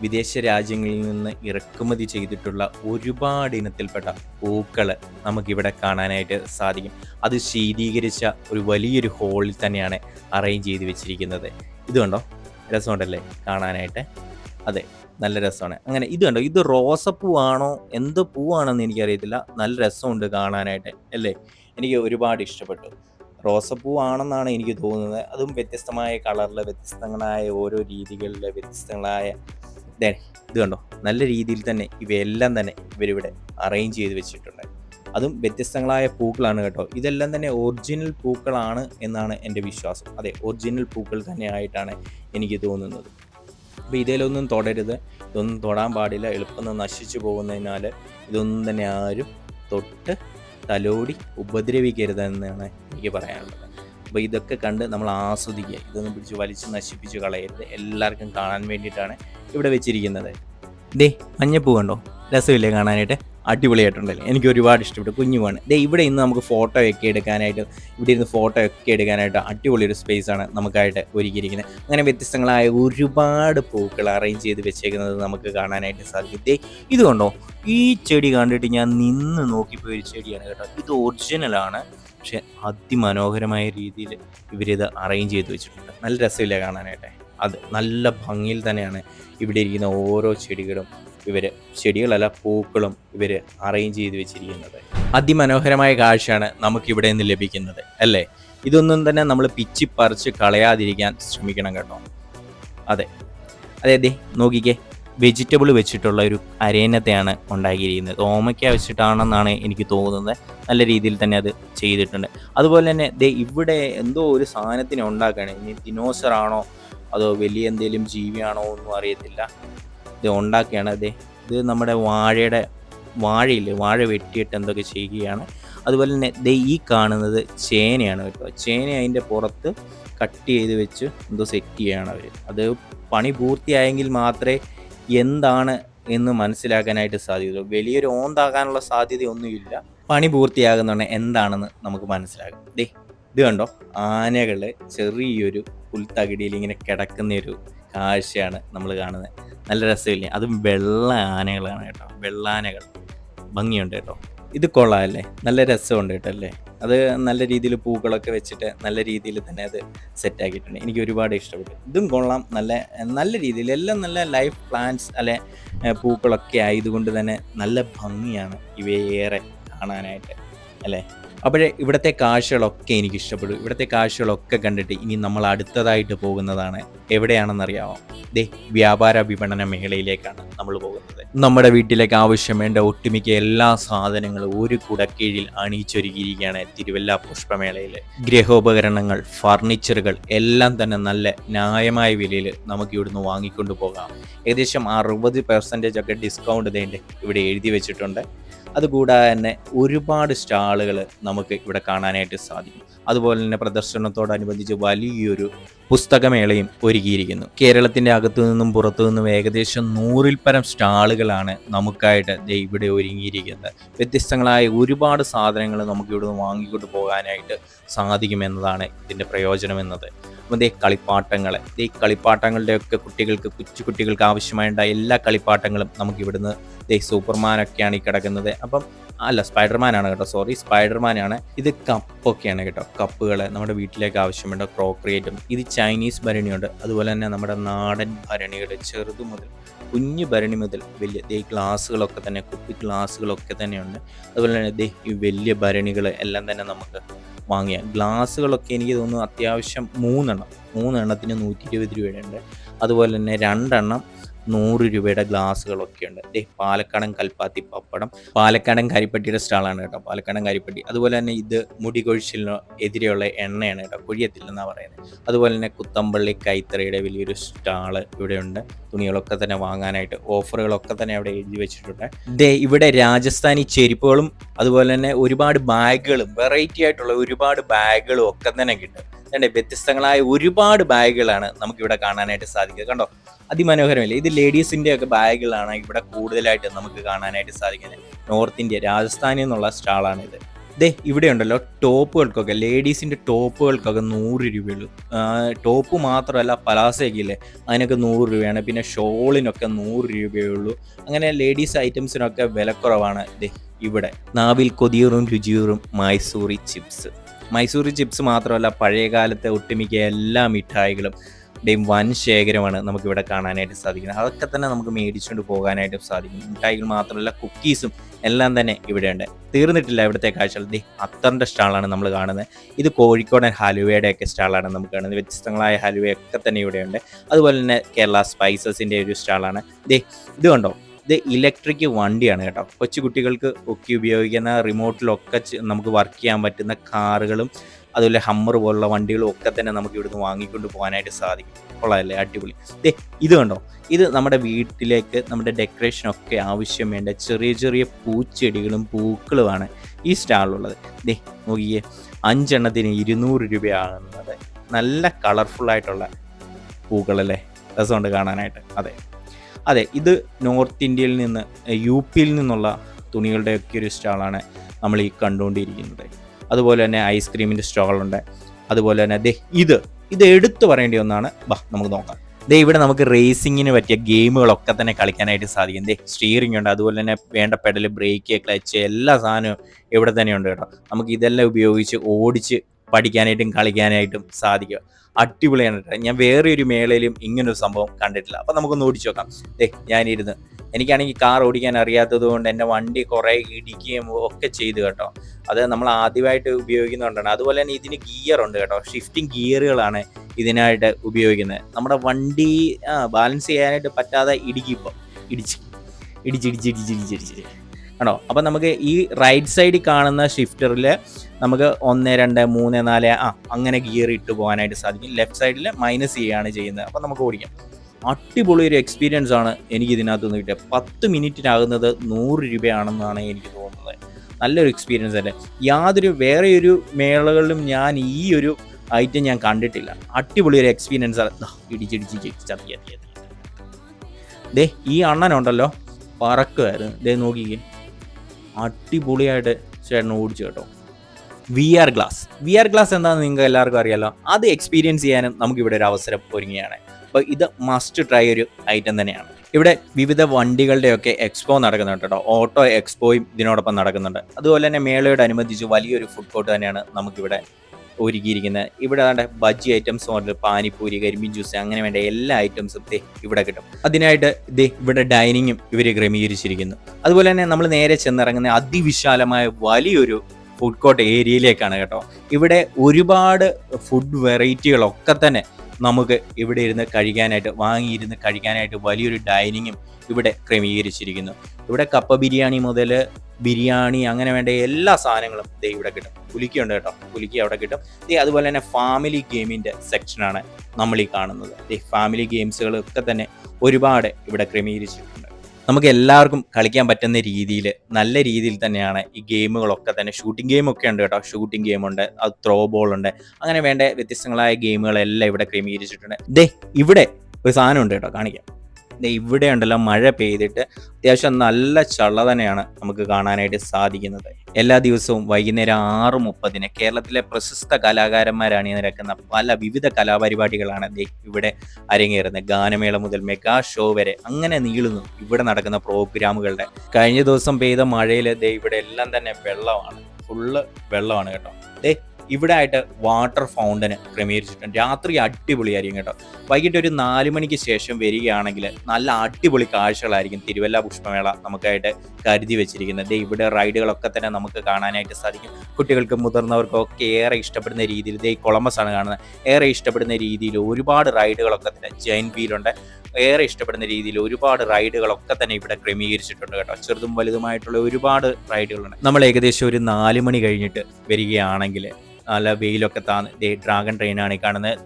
വിദേശ രാജ്യങ്ങളിൽ നിന്ന് ഇറക്കുമതി ചെയ്തിട്ടുള്ള ഒരുപാട് ഇനത്തിൽപ്പെട്ട പൂക്കൾ നമുക്കിവിടെ കാണാനായിട്ട് സാധിക്കും. അത് ശീതീകരിച്ച ഒരു വലിയൊരു ഹോളിൽ തന്നെയാണ് അറേഞ്ച് ചെയ്ത് വെച്ചിരിക്കുന്നത്. ഇത് കണ്ടോ രസമുണ്ടല്ലേ കാണാനായിട്ട്? അതെ നല്ല രസമാണ്. അങ്ങനെ ഇത് കണ്ടോ ഇത് റോസപ്പൂവാണോ എന്ത് പൂവാണെന്ന് എനിക്കറിയത്തില്ല. നല്ല രസമുണ്ട് കാണാനായിട്ട് അല്ലേ? എനിക്ക് ഒരുപാട് ഇഷ്ടപ്പെട്ടു. റോസപ്പൂവാണെന്നാണ് എനിക്ക് തോന്നുന്നത്. അതും വ്യത്യസ്തമായ കളറിൽ വ്യത്യസ്തങ്ങളായ ഓരോ രീതികളിൽ വ്യത്യസ്തങ്ങളായ ഇത് കണ്ടോ? നല്ല രീതിയിൽ തന്നെ ഇവയെല്ലാം തന്നെ ഇവരിവിടെ അറേഞ്ച് ചെയ്ത് വെച്ചിട്ടുണ്ട്. അതും വ്യത്യസ്തങ്ങളായ പൂക്കളാണ് കേട്ടോ. ഇതെല്ലാം തന്നെ ഒറിജിനൽ പൂക്കളാണ് എന്നാണ് എന്റെ വിശ്വാസം. അതെ ഒറിജിനൽ പൂക്കൾ തന്നെയായിട്ടാണ് എനിക്ക് തോന്നുന്നത്. അപ്പോൾ ഇതിലൊന്നും തൊടരുത്. ഇതൊന്നും തൊടാൻ പാടില്ല. എളുപ്പം നശിച്ചു പോകുന്നതിനാൽ ഇതൊന്നും തന്നെ ആരും തൊട്ട് തലോടി ഉപദ്രവിക്കരുതെന്നാണ് എനിക്ക് പറയാനുള്ളത്. അപ്പോൾ ഇതൊക്കെ കണ്ട് നമ്മൾ ആസ്വദിക്കുക. ഇതൊന്നും പിടിച്ച് വലിച്ച് നശിപ്പിച്ച് കളയരുത്. എല്ലാവർക്കും കാണാൻ വേണ്ടിയിട്ടാണ് ഇവിടെ വെച്ചിരിക്കുന്നത്. ദേ മഞ്ഞപ്പൂ കണ്ടോ? രസമില്ലേ കാണാനായിട്ട്? അടിപൊളിയായിട്ടുണ്ടല്ലേ. എനിക്ക് ഒരുപാട് ഇഷ്ടപ്പെട്ടു. കുഞ്ഞുമാണ്. ദേ ഇവിടെ ഇന്ന് നമുക്ക് ഫോട്ടോ ഒക്കെ എടുക്കാനായിട്ട് ഇവിടെ ഇരുന്ന് ഫോട്ടോ ഒക്കെ എടുക്കാനായിട്ട് അടിപൊളി ഒരു സ്പേസ് ആണ് നമുക്കായിട്ട് ഒരുക്കിയിരിക്കുന്നത്. അങ്ങനെ വ്യത്യസ്തങ്ങളായ ഒരുപാട് പൂക്കൾ അറേഞ്ച് ചെയ്ത് വെച്ചേക്കുന്നത് നമുക്ക് കാണാനായിട്ട് സാധിക്കും. ഇത് കണ്ടോ? ഈ ചെടി കണ്ടിട്ട് ഞാൻ നിന്ന് നോക്കിപ്പോയ ഒരു ചെടിയാണ് കേട്ടോ. ഇത് ഒറിജിനലാണ് പക്ഷെ അതിമനോഹരമായ രീതിയിൽ ഇവരിത് അറേഞ്ച് ചെയ്ത് വെച്ചിട്ടുണ്ട്. നല്ല രസമില്ല കാണാനായിട്ട്. അത് നല്ല ഭംഗിയിൽ തന്നെയാണ് ഇവിടെ ഇരിക്കുന്ന ഓരോ ചെടികളും ഇവർ ചെടികളല്ല പൂക്കളും ഇവർ അറേഞ്ച് ചെയ്ത് വെച്ചിരിക്കുന്നത്. അതിമനോഹരമായ കാഴ്ചയാണ് നമുക്കിവിടെ നിന്ന് ലഭിക്കുന്നത് അല്ലേ? ഇതൊന്നും തന്നെ നമ്മൾ പിച്ചി പറിച്ച് കളയാതിരിക്കാൻ ശ്രമിക്കണം കേട്ടോ. അതെ. അതെ അതെ നോക്കിക്കേ. വെജിറ്റബിൾ വെച്ചിട്ടുള്ള ഒരു അരേനത്തെയാണ് ഉണ്ടാക്കിയിരിക്കുന്നത്. ഓമയ്ക്ക വെച്ചിട്ടാണെന്നാണ് എനിക്ക് തോന്നുന്നത്. നല്ല രീതിയിൽ തന്നെ അത് ചെയ്തിട്ടുണ്ട്. അതുപോലെ തന്നെ ദേ ഇവിടെ എന്തോ ഒരു സാധനത്തിനെ ഉണ്ടാക്കുകയാണ്. ഇനി ദിനോസറാണോ അതോ വലിയ എന്തെങ്കിലും ജീവിയാണോ? ഒന്നും അറിയത്തില്ല. ഇത് ഉണ്ടാക്കുകയാണ് അതെ ഇത് നമ്മുടെ വാഴയുടെ വാഴയില്ലേ വാഴ വെട്ടിയിട്ട് എന്തൊക്കെ ചെയ്യുകയാണ്. അതുപോലെ തന്നെ ദേ ഈ കാണുന്നത് ചേനയാണ് കേട്ടോ. ചേന അതിന്റെ പുറത്ത് കട്ട് ചെയ്ത് വെച്ച് എന്തോ സെറ്റ് ചെയ്യുകയാണ് അവർ അത് പണി പൂർത്തിയായെങ്കിൽ മാത്രമേ എന്താണ് എന്ന് മനസ്സിലാക്കാനായിട്ട് സാധ്യതയുള്ളൂ. വലിയൊരു ഓന്താകാനുള്ള സാധ്യതയൊന്നുമില്ല. പണി പൂർത്തിയാകുന്നുണ്ട് എന്താണെന്ന് നമുക്ക് മനസ്സിലാകും ദേ ഇത് കണ്ടോ? ആനകൾ ചെറിയൊരു പുൽത്തകിടിയിൽ ഇങ്ങനെ കിടക്കുന്ന ഒരു കാഴ്ചയാണ് നമ്മൾ കാണുന്നത് നല്ല രസമില്ലേ? അതും വെള്ള ആനകളാണ് കേട്ടോ. വെള്ളാനകൾ. ഭംഗിയുണ്ട് കേട്ടോ. ഇത് കൊള്ളാമല്ലേ നല്ല രസമുണ്ട് കേട്ടോ അല്ലേ? അത് നല്ല രീതിയിൽ പൂക്കളൊക്കെ വെച്ചിട്ട് നല്ല രീതിയിൽ തന്നെ അത് സെറ്റാക്കിയിട്ടുണ്ട് എനിക്ക് ഒരുപാട് ഇഷ്ടപ്പെട്ടു. ഇതും കൊള്ളാം. നല്ല നല്ല രീതിയിൽ എല്ലാം നല്ല ലൈഫ് പ്ലാന്റ്സ് അല്ലെ പൂക്കളൊക്കെ ആയതുകൊണ്ട് തന്നെ നല്ല ഭംഗിയാണ് ഇവയേറെ കാണാനായിട്ട്. അല്ലേ? അപ്പോഴേ ഇവിടുത്തെ കാഴ്ചകളൊക്കെ എനിക്ക് ഇഷ്ടപ്പെടും ഇവിടുത്തെ കാഴ്ചകളൊക്കെ കണ്ടിട്ട് ഇനി നമ്മൾ അടുത്തതായിട്ട് പോകുന്നതാണ് എവിടെയാണെന്നറിയാമോ ദേ വ്യാപാര വിപണന മേഖലയിലേക്കാണ് നമ്മൾ പോകുന്നത്. നമ്മുടെ വീട്ടിലേക്ക് ആവശ്യം വേണ്ട ഒട്ടുമിക്ക എല്ലാ സാധനങ്ങളും ഒരു കുടക്കീഴിൽ അണിയിച്ചൊരുക്കിയിരിക്കുകയാണ് തിരുവല്ല പുഷ്പമേളയിൽ. ഗ്രഹോപകരണങ്ങൾ ഫർണിച്ചറുകൾ എല്ലാം തന്നെ നല്ല ന്യായമായ വിലയിൽ നമുക്ക് ഇവിടുന്ന് വാങ്ങിക്കൊണ്ട് പോകാം. ഏകദേശം അറുപത് പെർസെന്റേജ് ഒക്കെ ഡിസ്കൗണ്ട് ഇതേണ്ട് ഇവിടെ എഴുതി വെച്ചിട്ടുണ്ട്. അതുകൂടാതെ തന്നെ ഒരുപാട് സ്റ്റാളുകൾ നമുക്ക് ഇവിടെ കാണാനായിട്ട് സാധിക്കും. അതുപോലെ തന്നെ പ്രദർശനത്തോടനുബന്ധിച്ച് വലിയൊരു പുസ്തകമേളയും ഒരുക്കിയിരിക്കുന്നു. കേരളത്തിന്റെ അകത്തു നിന്നും പുറത്തു നിന്നും ഏകദേശം നൂറിൽ പരം സ്റ്റാളുകളാണ് നമുക്കായിട്ട് ഇവിടെ ഒരുങ്ങിയിരിക്കുന്നത്. വ്യത്യസ്തങ്ങളായ ഒരുപാട് സാധനങ്ങൾ നമുക്ക് ഇവിടെ നിന്ന് വാങ്ങിക്കൊണ്ട് പോകാനായിട്ട് സാധിക്കുമെന്നതാണ് ഇതിന്റെ പ്രയോജനം എന്നത് അപ്പം ദേ കളിപ്പാട്ടങ്ങൾ ദേ കളിപ്പാട്ടങ്ങളുടെയൊക്കെ കുട്ടികൾക്ക് കൊച്ചു കുട്ടികൾക്ക് ആവശ്യമായ എല്ലാ കളിപ്പാട്ടങ്ങളും നമുക്ക് ഇവിടുന്ന് ദേ സൂപ്പർമാനൊക്കെയാണ് ഈ കിടക്കുന്നത്. അപ്പം അല്ല സ്പൈഡർമാനാണ് കേട്ടോ സോറി സ്പൈഡർമാനാണ്. ഇത് കപ്പൊക്കെയാണ് കേട്ടോ കപ്പുകൾ നമ്മുടെ വീട്ടിലേക്ക് ആവശ്യമുണ്ട് ക്രോക്രിയേറ്റും. ഇത് ചൈനീസ് ഭരണിയുണ്ട് അതുപോലെ തന്നെ നമ്മുടെ നാടൻ ഭരണികൾ ചെറുതു മുതൽ കുഞ്ഞു ഭരണി മുതൽ വലിയ ദേ ഗ്ലാസ്സുകളൊക്കെ തന്നെ കുപ്പി ഗ്ലാസ്സുകളൊക്കെ തന്നെയുണ്ട്. അതുപോലെ തന്നെ ദേ ഈ വലിയ ഭരണികൾ എല്ലാം തന്നെ നമുക്ക് വാങ്ങിയ. ഗ്ലാസ്സുകളൊക്കെ എനിക്ക് തോന്നുന്നു അത്യാവശ്യം മൂന്നെണ്ണം. മൂന്നെണ്ണത്തിന് നൂറ്റി ഇരുപത് രൂപയുണ്ട്. അതുപോലെ തന്നെ രണ്ടെണ്ണം നൂറ് രൂപയുടെ ഗ്ലാസ്സുകളൊക്കെ ഉണ്ട്. ദേ പാലക്കാടൻ കൽപ്പാത്തി പപ്പടം. പാലക്കാടൻ കരിപ്പട്ടിയുടെ സ്റ്റാളാണ് കേട്ടോ. പാലക്കാടൻ കരിപ്പട്ടി. അതുപോലെ തന്നെ ഇത് മുടി കൊഴിച്ചിലിന് എതിരെയുള്ള എണ്ണയാണ് കേട്ടോ. കൊഴിയത്തില്ലെന്നാണ് പറയുന്നത്. അതുപോലെ തന്നെ കുത്തമ്പള്ളി കൈത്തറയുടെ വലിയൊരു സ്റ്റാൾ ഇവിടെയുണ്ട്. തുണികളൊക്കെ തന്നെ വാങ്ങാനായിട്ട് ഓഫറുകളൊക്കെ തന്നെ അവിടെ എഴുതി വെച്ചിട്ടുണ്ട്. ദേ ഇവിടെ രാജസ്ഥാനി ചെരുപ്പുകളും അതുപോലെ തന്നെ ഒരുപാട് ബാഗുകളും വെറൈറ്റി ആയിട്ടുള്ള ഒരുപാട് ബാഗുകളും ഒക്കെ തന്നെ കിട്ടും. അല്ലേ വ്യത്യസ്തങ്ങളായ ഒരുപാട് ബാഗുകളാണ് നമുക്കിവിടെ കാണാനായിട്ട് സാധിക്കുക. കണ്ടോ? അതിമനോഹരമല്ലേ? ഇത് ലേഡീസിന്റെ ഒക്കെ ബാഗുകളാണ് ഇവിടെ കൂടുതലായിട്ട് നമുക്ക് കാണാനായിട്ട് സാധിക്കുന്നത്. നോർത്ത് ഇന്ത്യ രാജസ്ഥാനിൽ നിന്നുള്ള സ്റ്റാളാണ് ഇത്. ദേ ഇവിടെ ഉണ്ടല്ലോ ടോപ്പുകൾക്കൊക്കെ ലേഡീസിന്റെ ടോപ്പുകൾക്കൊക്കെ നൂറ് രൂപയുള്ളൂ. ടോപ്പ് മാത്രമല്ല പലാസയൊക്കെ അതിനൊക്കെ നൂറ് രൂപയാണ്. പിന്നെ ഷോളിനൊക്കെ നൂറ് രൂപയേ ഉള്ളൂ അങ്ങനെ ലേഡീസ് ഐറ്റംസിനൊക്കെ വിലക്കുറവാണ് ദേ ഇവിടെ. നാവിൽ കൊതിയൂറും രുചിയൂറും മൈസൂറി ചിപ്സ്. മൈസൂറി ചിപ്സ് മാത്രമല്ല പഴയകാലത്തെ ഒട്ടുമിക്ക എല്ലാ മിഠായികളും ടെയും വൻ ശേഖരമാണ് നമുക്കിവിടെ കാണാനായിട്ട് സാധിക്കുന്നത്. അതൊക്കെ തന്നെ നമുക്ക് മേടിച്ചുകൊണ്ട് പോകാനായിട്ടും സാധിക്കും. മിഠായികൾ മാത്രമല്ല കുക്കീസും എല്ലാം തന്നെ ഇവിടെയുണ്ട്. തീർന്നിട്ടില്ല ഇവിടുത്തെ കാഴ്ചകൾ. ദേ അത്തറിന്റെ സ്റ്റാളാണ് നമ്മൾ കാണുന്നത്. ഇത് കോഴിക്കോടൻ ഹലുവയുടെ ഒക്കെ സ്റ്റാളാണ് നമുക്ക് കാണുന്നത്. വ്യത്യസ്തങ്ങളായ ഹലുവയൊക്കെ തന്നെ ഇവിടെയുണ്ട്. അതുപോലെ തന്നെ കേരള സ്പൈസസിന്റെ ഒരു സ്റ്റാളാണ്. ദേ ഇത് കണ്ടോ? ഇത് ഇലക്ട്രിക് വണ്ടിയാണ് കേട്ടോ. കൊച്ചു കുട്ടികൾക്ക് ഒക്കെ ഉപയോഗിക്കുന്ന റിമോട്ടിലൊക്കെ നമുക്ക് വർക്ക് ചെയ്യാൻ പറ്റുന്ന കാറുകളും അതുപോലെ ഹമ്മർ പോലുള്ള വണ്ടികളും ഒക്കെ തന്നെ നമുക്ക് ഇവിടുന്ന് വാങ്ങിക്കൊണ്ട് പോകാനായിട്ട് സാധിക്കും. കൊള്ളാമല്ലേ അടിപൊളി. ദേ ഇത് കണ്ടോ? ഇത് നമ്മുടെ വീട്ടിലേക്ക് നമ്മുടെ ഡെക്കറേഷനൊക്കെ ആവശ്യം വേണ്ട ചെറിയ ചെറിയ പൂച്ചെടികളും പൂക്കളുമാണ് ഈ സ്റ്റാളിലുള്ളത് ദേ നോക്കിയേ. അഞ്ചെണ്ണത്തിന് ഇരുന്നൂറ് രൂപയാകുന്നത്. നല്ല കളർഫുൾ ആയിട്ടുള്ള പൂക്കളല്ലേ? രസമുണ്ട് കാണാനായിട്ട്. അതെ. അതെ ഇത് നോർത്ത് ഇന്ത്യയിൽ നിന്ന് യു പിയിൽ നിന്നുള്ള തുണികളുടെയൊക്കെ ഒരു സ്റ്റാളാണ് നമ്മൾ ഈ കണ്ടുകൊണ്ടിരിക്കുന്നത്. അതുപോലെ തന്നെ ഐസ്ക്രീമിന്റെ സ്റ്റാളുണ്ട്. അതുപോലെ തന്നെ ദേ ഇത് ഇത് എടുത്തു പറയേണ്ട ഒന്നാണ്. ബാ നമുക്ക് നോക്കാം. ദേ ഇവിടെ നമുക്ക് റേസിങ്ങിന് പറ്റിയ ഗെയിമുകളൊക്കെ തന്നെ കളിക്കാനായിട്ട് സാധിക്കും. ദേ സ്റ്റിയറിംഗ് ഉണ്ട് അതുപോലെ തന്നെ വേണ്ട പെഡൽ ബ്രേക്ക് ക്ലച്ച് എല്ലാ സാധനവും ഇവിടെ തന്നെ ഉണ്ട് കേട്ടോ. നമുക്ക് ഇതെല്ലാം ഉപയോഗിച്ച് ഓടിച്ച് പഠിക്കാനായിട്ടും കളിക്കാനായിട്ടും സാധിക്കുക. അടിപൊളിയാണ് കേട്ടോ. ഞാൻ വേറെ ഒരു മേളയിലും ഇങ്ങനൊരു സംഭവം കണ്ടിട്ടില്ല. അപ്പം നമുക്കൊന്ന് ഓടിച്ചു നോക്കാം. ഏ ഞാനിരുന്ന്. എനിക്കാണെങ്കിൽ കാർ ഓടിക്കാൻ അറിയാത്തത് കൊണ്ട് എന്റെ വണ്ടി കുറേ ഇടിക്കുകയും ഒക്കെ ചെയ്തു കേട്ടോ. അത് നമ്മൾ ആദ്യമായിട്ട് ഉപയോഗിക്കുന്നുണ്ടാണ്. അതുപോലെ തന്നെ ഇതിന് ഗിയർ ഉണ്ട് കേട്ടോ. ഷിഫ്റ്റിംഗ് ഗിയറുകളാണ് ഇതിനായിട്ട് ഉപയോഗിക്കുന്നത്. നമ്മുടെ വണ്ടി ബാലൻസ് ചെയ്യാനായിട്ട് പറ്റാതെ ഇടിക്കും ഇടിച്ച്. ഇടിച്ചിടിച്ച് ഇടിച്ചിടിച്ചിടിച്ച് ആണോ അപ്പം നമുക്ക് ഈ റൈറ്റ് സൈഡിൽ കാണുന്ന ഷിഫ്റ്ററിൽ നമുക്ക് ഒന്ന് രണ്ട് മൂന്ന് നാല് ആ അങ്ങനെ ഗിയർ ഇട്ട് പോകാനായിട്ട് സാധിക്കും ലെഫ്റ്റ് സൈഡിൽ മൈനസ് ചെയ്യുകയാണ് ചെയ്യുന്നത് അപ്പം നമുക്ക് ഓടിക്കാം അടിപൊളി ഒരു എക്സ്പീരിയൻസ് ആണ് എനിക്ക് ഇതിനകത്ത് നിന്ന് കിട്ടിയത് പത്ത് മിനിറ്റിനാകുന്നത് നൂറ് രൂപയാണെന്നാണ് എനിക്ക് തോന്നുന്നത് നല്ലൊരു എക്സ്പീരിയൻസ് അല്ലേ യാതൊരു വേറെ ഒരു മേളകളിലും ഞാൻ ഈ ഒരു ഐറ്റം ഞാൻ കണ്ടിട്ടില്ല അടിപൊളി ഒരു എക്സ്പീരിയൻസ് ആണ് ഇടിച്ചിടിച്ച് ചത്തി ദേ ഈ അണ്ണനുണ്ടല്ലോ പറക്കുമായിരുന്നു ദേ നോക്കിക്കേ അടിപൊളിയായിട്ട് ചേട്ടൻ ഓടിച്ചു കേട്ടോ. V R glass V R glass എന്താണെന്ന് നിങ്ങൾക്ക് എല്ലാവർക്കും അറിയാലോ. അത് എക്സ്പീരിയൻസ് ചെയ്യാനും നമുക്ക് ഇവിടെ ഒരു അവസരം ഒരുങ്ങിയാണ് അപ്പോൾ ഇത് മസ്റ്റ് ട്രൈ ഒരു ഐറ്റം തന്നെയാണ്. ഇവിടെ വിവിധ വണ്ടികളുടെയൊക്കെ എക്സ്പോ നടക്കുന്നുണ്ട് കേട്ടോ. ഓട്ടോ എക്സ്പോയും ഇതിനോടൊപ്പം നടക്കുന്നുണ്ട്. അതുപോലെ തന്നെ മേളയോട് അനുബന്ധിച്ച് വലിയൊരു ഫുഡ് കോർട്ട് തന്നെയാണ് നമുക്കിവിടെ ഒരുക്കിയിരിക്കുന്നത് ഇവിടെ ആണ്ട് ബജ്ജി ഐറ്റംസ് മുതൽ പാനിപ്പൂരി കരിമീൻ ജ്യൂസ് അങ്ങനെ വേണ്ട എല്ലാ ഐറ്റംസും ദേ ഇവിടെ കിട്ടും. അതിനായിട്ട് ദേ ഇവിടെ ഡൈനിങ്ങും ഇവർ ക്രമീകരിച്ചിരിക്കുന്നു. അതുപോലെ തന്നെ നമ്മൾ നേരെ ചെന്നിറങ്ങുന്ന അതിവിശാലമായ വലിയൊരു ഫുഡ് കോർട്ട് ഏരിയയിലേക്കാണ് കേട്ടോ. ഇവിടെ ഒരുപാട് ഫുഡ് വെറൈറ്റികളൊക്കെ തന്നെ നമുക്ക് ഇവിടെ ഇരുന്ന് കഴിക്കാനായിട്ട് വാങ്ങിയിരുന്ന് കഴിക്കാനായിട്ട് വലിയൊരു ഡൈനിങ്ങും ഇവിടെ ക്രമീകരിച്ചിരിക്കുന്നു. ഇവിടെ കപ്പ ബിരിയാണി മുതൽ ബിരിയാണി അങ്ങനെ വേണ്ട എല്ലാ സാധനങ്ങളും ദേ ഇവിടെ കിട്ടും. പുലിക്കുണ്ട് കേട്ടോ. പുലിക്ക് അവിടെ കിട്ടും. ദേ അതുപോലെ തന്നെ ഫാമിലി ഗെയിമിന്റെ സെക്ഷനാണ് നമ്മൾ ഈ കാണുന്നത്. ദേ ഫാമിലി ഗെയിംസുകളൊക്കെ തന്നെ ഒരുപാട് ഇവിടെ ക്രമീകരിച്ചിട്ടുണ്ട്. നമുക്ക് എല്ലാവർക്കും കളിക്കാൻ പറ്റുന്ന രീതിയിൽ നല്ല രീതിയിൽ തന്നെയാണ് ഈ ഗെയിമുകളൊക്കെ തന്നെ. ഷൂട്ടിംഗ് ഗെയിം ഒക്കെ ഉണ്ട് കേട്ടോ. ഷൂട്ടിംഗ് ഗെയിം ഉണ്ട് അത് ത്രോ ബോൾ ഉണ്ട്. അങ്ങനെ വേണ്ട വ്യത്യസ്തങ്ങളായ ഗെയിമുകളെല്ലാം ഇവിടെ ക്രമീകരിച്ചിട്ടുണ്ട്. ദേ ഇവിടെ ഒരു സാധനം ഉണ്ട് കേട്ടോ കാണിക്കാം. ഇവിടെ ഉണ്ടല്ലോ മഴ പെയ്തിട്ട് അത്യാവശ്യം നല്ല ചള്ള തന്നെയാണ് നമുക്ക് കാണാനായിട്ട് സാധിക്കുന്നത്. എല്ലാ ദിവസവും വൈകുന്നേരം ആറ് മുപ്പതിന് കേരളത്തിലെ പ്രശസ്ത കലാകാരന്മാരാണ് നിരക്കുന്ന പല വിവിധ കലാപരിപാടികളാണ് ഇവിടെ അരങ്ങേറുന്നത്. ഗാനമേള മുതൽ മെഗാ ഷോ വരെ അങ്ങനെ നീളുന്നു ഇവിടെ നടക്കുന്ന പ്രോഗ്രാമുകളുടെ. കഴിഞ്ഞ ദിവസം പെയ്ത മഴയിൽ ഇവിടെ എല്ലാം തന്നെ വെള്ളമാണ്. ഫുള്ള് വെള്ളമാണ് കേട്ടോ. ദേ ഇവിടെ ആയിട്ട് വാട്ടർ ഫൗണ്ടന് ക്രമീകരിച്ചിട്ടുണ്ട്. രാത്രി അടിപൊളിയായിരിക്കും കേട്ടോ. വൈകിട്ട് ഒരു നാല് മണിക്ക് ശേഷം വരികയാണെങ്കിൽ നല്ല അടിപൊളി കാഴ്ചകളായിരിക്കും തിരുവല്ല പുഷ്പമേള നമുക്കായിട്ട് കരുതി വെച്ചിരിക്കുന്നത്. ഇവിടെ റൈഡുകളൊക്കെ തന്നെ നമുക്ക് കാണാനായിട്ട് സാധിക്കും. കുട്ടികൾക്കും മുതിർന്നവർക്കും ഒക്കെ ഏറെ ഇഷ്ടപ്പെടുന്ന രീതിയിൽ ദേ കൊളംബസ് ആണ് കാണുന്നത്. ഏറെ ഇഷ്ടപ്പെടുന്ന രീതിയിൽ ഒരുപാട് റൈഡുകളൊക്കെ തന്നെ ജൈൻ വീലുണ്ട്. ഏറെ ഇഷ്ടപ്പെടുന്ന രീതിയിൽ ഒരുപാട് റൈഡുകളൊക്കെ തന്നെ ഇവിടെ ക്രമീകരിച്ചിട്ടുണ്ട് കേട്ടോ. ചെറുതും വലുതുമായിട്ടുള്ള ഒരുപാട് റൈഡുകളുണ്ട്. നമ്മൾ ഏകദേശം ഒരു നാല് മണി കഴിഞ്ഞിട്ട് വരികയാണെങ്കിൽ നല്ല വെയിലൊക്കെ താന്ന് ഡ്രാഗൺ ഡ്രാഗൺ ട്രെയിനാണ് ഈ കാണുന്നത്.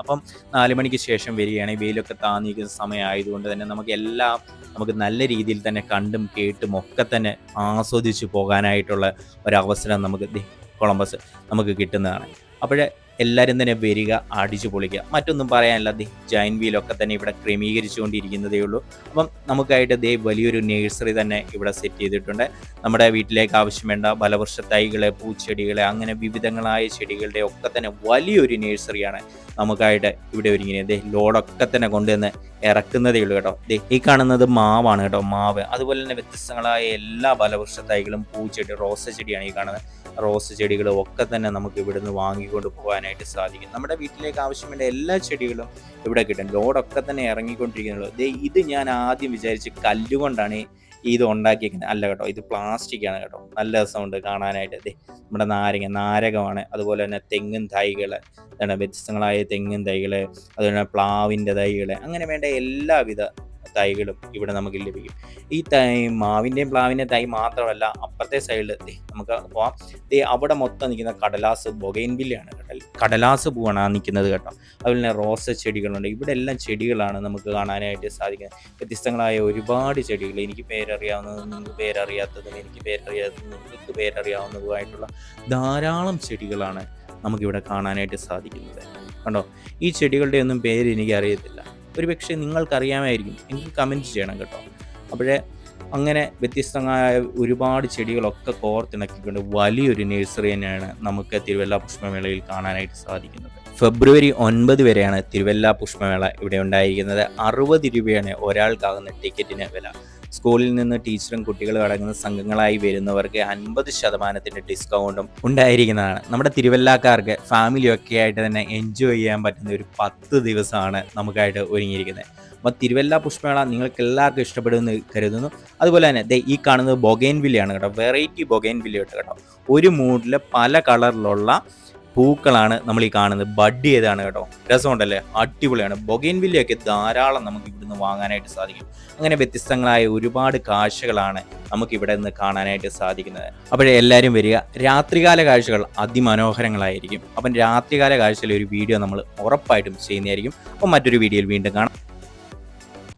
അപ്പം നാല് മണിക്ക് ശേഷം വരികയാണെങ്കിൽ വെയിലൊക്കെ താന്നിരിക്കുന്ന സമയമായതുകൊണ്ട് തന്നെ നമുക്ക് എല്ലാം നമുക്ക് നല്ല രീതിയിൽ തന്നെ കണ്ടും കേട്ടും ഒക്കെ തന്നെ ആസ്വദിച്ച് പോകാനായിട്ടുള്ള ഒരവസരം നമുക്ക് കൊളംബസ് നമുക്ക് കിട്ടുന്നതാണ്. അപ്പോഴേ എല്ലാവരും തന്നെ വരിക അടിച്ചു പൊളിക്കുക. മറ്റൊന്നും പറയാനില്ല. ദേ ജൈൻ വീലൊക്കെ തന്നെ ഇവിടെ ക്രമീകരിച്ചുകൊണ്ടിരിക്കുന്നതേ ഉള്ളൂ. അപ്പം നമുക്കായിട്ട് ദേ വലിയൊരു നേഴ്സറി തന്നെ ഇവിടെ സെറ്റ് ചെയ്തിട്ടുണ്ട്. നമ്മുടെ വീട്ടിലേക്ക് ആവശ്യം വേണ്ട ഫലവൃക്ഷ തൈകൾ പൂച്ചെടികൾ അങ്ങനെ വിവിധങ്ങളായ ചെടികളുടെ ഒക്കെ തന്നെ വലിയൊരു നേഴ്സറിയാണ് നമുക്കായിട്ട് ഇവിടെ ഒരുങ്ങിയത്. ദേ ലോഡൊക്കെ തന്നെ കൊണ്ടുവന്ന് ഇറക്കുന്നതേ ഉള്ളൂ കേട്ടോ. ദേ ഈ കാണുന്നത് മാവാണ് കേട്ടോ മാവ്. അതുപോലെ തന്നെ വ്യത്യസ്തങ്ങളായ എല്ലാ ഫലവൃക്ഷ തൈകളും പൂച്ചെടി റോസ ചെടിയാണ് ഈ കാണുന്നത്. റോസ് ചെടികളും ഒക്കെ തന്നെ നമുക്ക് ഇവിടുന്ന് വാങ്ങിക്കൊണ്ട് പോകാനായിട്ട് സാധിക്കും. നമ്മുടെ വീട്ടിലേക്ക് ആവശ്യമായ എല്ലാ ചെടികളും ഇവിടെ കിട്ടും ലോഡൊക്കെ തന്നെ ഇറങ്ങിക്കൊണ്ടിരിക്കുന്നുള്ളൂ ഇത് ഞാൻ ആദ്യം വിചാരിച്ച് കല്ലുകൊണ്ടാണ് ഇത് ഉണ്ടാക്കിയിരിക്കുന്നത് അല്ല കേട്ടോ ഇത് പ്ലാസ്റ്റിക് ആണ് കേട്ടോ. നല്ല രസമുണ്ട് കാണാനായിട്ട്. അതെ നമ്മുടെ നാരങ്ങ നാരകമാണ്. അതുപോലെ തന്നെ തെങ്ങും തൈകൾ വ്യത്യസ്തങ്ങളായ തെങ്ങും തൈകൾ അതുപോലെ പ്ലാവിന്റെ തൈകൾ അങ്ങനെ വേണ്ട എല്ലാവിധ തൈകളും ഇവിടെ നമുക്ക് ലഭിക്കും. ഈ തൈ മാവിന്റെയും പ്ലാവിന്റെ തൈ മാത്രമല്ല അപ്പുറത്തെ സൈഡിൽ നമുക്ക് പോവാം. ദേ അവിടെ മൊത്തം നിൽക്കുന്ന കടലാസ് ബൊഗൈൻവില്ലയാണ് കടൽ കടലാസ് പൂവാണ് ആ നിൽക്കുന്നത് കേട്ടോ. അതുപോലെ തന്നെ റോസ് ചെടികളുണ്ട്. ഇവിടെ എല്ലാം ചെടികളാണ് നമുക്ക് കാണാനായിട്ട് സാധിക്കുന്നത്. വ്യത്യസ്തങ്ങളായ ഒരുപാട് ചെടികൾ. എനിക്ക് പേരറിയാവുന്നതും നിങ്ങൾക്ക് പേരറിയാത്തതും എനിക്ക് പേരറിയാത്തതും നിങ്ങൾക്ക് പേരറിയാവുന്നതുമായിട്ടുള്ള ധാരാളം ചെടികളാണ് നമുക്കിവിടെ കാണാനായിട്ട് സാധിക്കുന്നത്. കണ്ടോ? ഈ ചെടികളുടെ ഒന്നും പേര് എനിക്ക് അറിയത്തില്ല ഒരു പക്ഷേ നിങ്ങൾക്കറിയാമായിരിക്കും. എനിക്ക് കമന്റ് ചെയ്യണം കേട്ടോ. അപ്പോഴേ അങ്ങനെ വ്യത്യസ്തമായ ഒരുപാട് ചെടികളൊക്കെ കോർത്തിണക്കിക്കൊണ്ട് വലിയൊരു നഴ്സറി തന്നെയാണ് നമുക്ക് തിരുവല്ല പുഷ്പമേളയിൽ കാണാനായിട്ട് സാധിക്കുന്നത്. ഫെബ്രുവരി ഒൻപത് വരെയാണ് തിരുവല്ല പുഷ്പമേള ഇവിടെ ഉണ്ടായിരിക്കുന്നത്. അറുപത് രൂപയാണ് ഒരാൾക്കാകുന്ന ടിക്കറ്റിന് വില. സ്കൂളിൽ നിന്ന് ടീച്ചറും കുട്ടികളും അടങ്ങുന്ന സംഘങ്ങളായി വരുന്നവർക്ക് അൻപത് ശതമാനത്തിന്റെ ഡിസ്കൗണ്ടും ഉണ്ടായിരിക്കുന്നതാണ്. നമ്മുടെ തിരുവല്ലാക്കാർക്ക് ഫാമിലിയൊക്കെ ആയിട്ട് തന്നെ എൻജോയ് ചെയ്യാൻ പറ്റുന്ന ഒരു പത്ത് ദിവസമാണ് നമുക്കായിട്ട് ഒരുങ്ങിയിരിക്കുന്നത്. അപ്പോൾ തിരുവല്ല പുഷ്പമേള നിങ്ങൾക്ക് എല്ലാവർക്കും ഇഷ്ടപ്പെടുമെന്ന് കരുതുന്നു. അതുപോലെ തന്നെ ദേ ഈ കാണുന്നത് ബൊഗൈൻ വില്ലയാണ് കേട്ടോ. വെറൈറ്റി ബൊഗൈൻ വില്ല കേട്ടോ. ഒരു മൂഡിൽ പല കളറിലുള്ള പൂക്കളാണ് നമ്മൾ ഈ കാണുന്നത്. ബഡ് ചെയ്താണ് കേട്ടോ? രസമുണ്ടല്ലേ? അടിപൊളിയാണ്. ബൊഗൈൻ വില്ലയൊക്കെ ധാരാളം നമുക്ക് ഇവിടുന്ന് വാങ്ങാനായിട്ട് സാധിക്കും. അങ്ങനെ വ്യത്യസ്തങ്ങളായ ഒരുപാട് കാഴ്ചകളാണ് നമുക്ക് ഇവിടെ നിന്ന് കാണാനായിട്ട് സാധിക്കുന്നത്. അപ്പോഴേ എല്ലാവരും വരിക. രാത്രികാല കാഴ്ചകൾ അതിമനോഹരങ്ങളായിരിക്കും. അപ്പം രാത്രികാല കാഴ്ചയിലെ ഒരു വീഡിയോ നമ്മൾ ഉറപ്പായിട്ടും ചെയ്യുന്നതായിരിക്കും. അപ്പം മറ്റൊരു വീഡിയോയിൽ വീണ്ടും കാണാം.